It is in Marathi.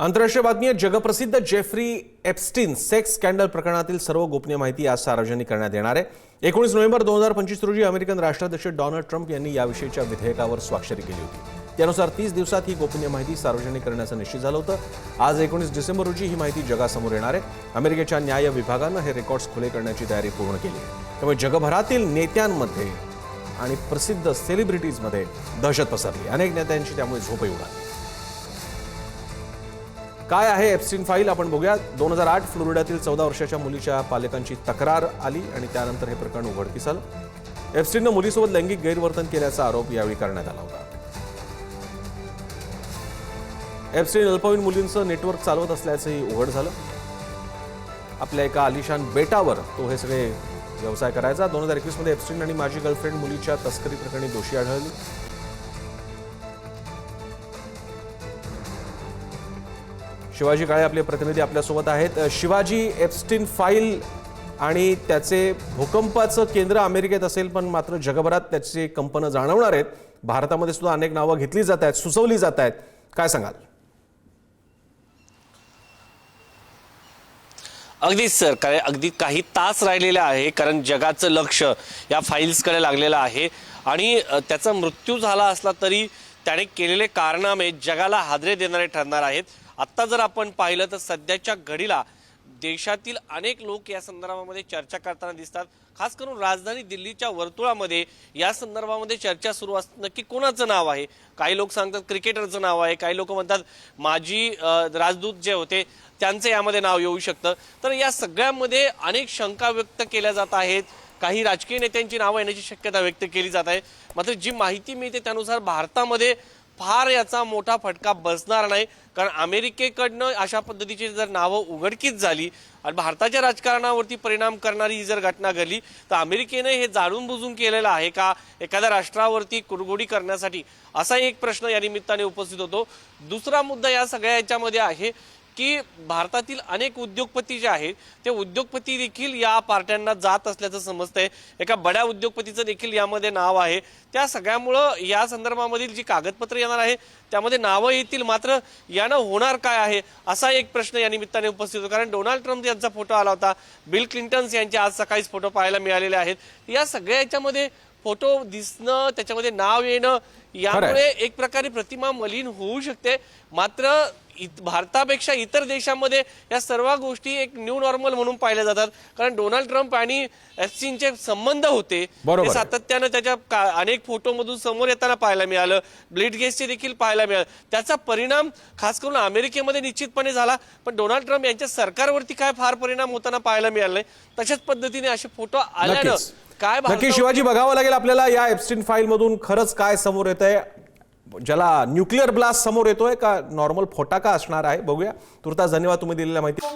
आंतरराष्ट्रीय बातमी जगप्रसिद्ध जेफ्री एप्स्टीन सेक्स स्कॅन्डल प्रकरणातील सर्व गोपनीय माहिती आज सार्वजनिक करण्यात येणार आहे. एकोणीस नोव्हेंबर दोन हजार पंचवीस रोजी अमेरिकन राष्ट्राध्यक्ष डोनाल्ड ट्रम्प यांनी याविषयीच्या विधेयकावर स्वाक्षरी केली होती. त्यानुसार तीस दिवसात ही गोपनीय माहिती सार्वजनिक करण्याचं निश्चित झालं होतं. आज एकोणीस डिसेंबर रोजी ही माहिती जगासमोर येणार आहे. अमेरिकेच्या न्याय विभागानं हे रेकॉर्ड्स खुले करण्याची तयारी पूर्ण केली आहे. त्यामुळे जगभरातील नेत्यांमध्ये आणि प्रसिद्ध सेलिब्रिटीजमध्ये दहशत पसरली अनेक नेत्यांची त्यामुळे झोपही उडाली. काय आहे एप्सिन फाईल आपण बघूया दोन हजार आठ फ्लोरिडातील चौदा वर्षाच्या मुलीच्या पालकांची तक्रार आली आणि त्यानंतर हे प्रकरण उघडकीस आलं एप्स्टीननं मुलीसोबत लैंगिक गैरवर्तन केल्याचा आरोप यावेळी करण्यात आला होता. एप्स्टीन अल्पवयीन मुलींचं नेटवर्क चालवत असल्याचंही उघड झालं. आपल्या एका आलिशान बेटावर तो हे सगळे व्यवसाय करायचा. दोन हजार एकवीसमध्ये एप्स्टीन आणि माझी गर्लफ्रेंड मुलीच्या तस्करी प्रकरणी दोषी आढळली. शिवाजी काळे आपले प्रतिनिधी आपल्यासोबत आहेत. शिवाजी एप्स्टीन फाईल आणि त्याचे भूकंपाचं केंद्र अमेरिकेत असेल पण मात्र जगभरात त्याची कंपनं जाणवणार आहेत. भारतामध्ये सुद्धा अनेक नावं घेतली जात आहेत सुचवली जात आहेत. काय सांगाल? अगदीच सर. कारण अगदी काही तास राहिलेले आहे कारण जगाचं लक्ष या फाईल्सकडे लागलेलं आहे. आणि त्याचा मृत्यू झाला असला तरी त्याने केलेले कारनामे जगाला हादरे देणारे ठरणार आहेत. आत्ता जर आपण पाहिलं तर सध्याच्या घडीला देशातील अनेक लोक या संदर्भामध्ये चर्चा करताना दिसतात. खास करून राजधानी दिल्लीच्या वर्तुळामध्ये या संदर्भामध्ये चर्चा सुरू अस नक्की कोणाचं नाव आहे? काही लोक सांगतात क्रिकेटरचं नाव आहे. काही लोक म्हणतात माजी राजदूत जे होते त्यांचं यामध्ये नाव येऊ शकतं. तर या सगळ्यामध्ये अनेक शंका व्यक्त केल्या जात आहेत. काही राजकीय नेत्यांची नावं येण्याची शक्यता व्यक्त केली जात आहे. मात्र जी माहिती मिळते त्यानुसार भारतामध्ये फार याचा मोठा फटका बसणार नाही. कारण अमेरिकेकडनं अशा पद्धतीची जर नावं उघडकीच झाली आणि भारताच्या राजकारणावरती परिणाम करणारी ही जर घटना घडली तर अमेरिकेने हे जाणून बुजून केलेलं आहे का? एखाद्या राष्ट्रावरती कुरगोडी करण्यासाठी असा एक प्रश्न या निमित्ताने उपस्थित होतो. दुसरा मुद्दा या सगळ्या याच्यामध्ये आहे की भारतातील अनेक उद्योगपती जे आहेत ते उद्योगपती देखील या पार्ट्यांना जात असल्याचं समजतंय. एका बड्या उद्योगपतीचं देखील यामध्ये नाव आहे. त्या सगळ्यामुळं या संदर्भामधील जी कागदपत्र येणार आहे त्यामध्ये नावं येतील मात्र यानं होणार काय आहे असा एक प्रश्न या निमित्ताने उपस्थित होतो. कारण डोनाल्ड ट्रम्प यांचा फोटो आला होता बिल क्लिंटन्स यांचे आज सकाळीच फोटो पाहायला मिळालेले आहेत. या सगळ्या याच्यामध्ये फोटो दिसणं त्याच्यामध्ये नाव येणं यामुळे एक प्रकारे प्रतिमा मलिन होऊ शकते. मात्र भारतापेक्षा इतर देशामध्ये या सर्व गोष्टी एक न्यू नॉर्मल म्हणून पाहिल्या जातात. कारण डोनाल्ड ट्रम्प आणि एफसीनचे संबंध होते. ते. सातत्यानं त्याच्या अनेक फोटोमधून समोर येताना पाहायला मिळालं. ब्लीड गेसचे देखील पाहायला मिळालं. त्याचा परिणाम खास करून अमेरिकेमध्ये निश्चितपणे झाला. पण डोनाल्ड ट्रम्प यांच्या सरकारवरती काय फार परिणाम होताना पाहायला मिळाला नाही. तशाच पद्धतीने असे फोटो आल्यानं काय नक्की शिवाजी बघावं लागेल आपल्याला या एप्स्टीन फाईल मधून खरंच काय समोर येत आहे ज्याला न्यूक्लिअर ब्लास्ट समोर येतोय का नॉर्मल फोटाका असणार आहे बघूया. तुर्तास धन्यवाद तुम्ही दिलेल्या माहिती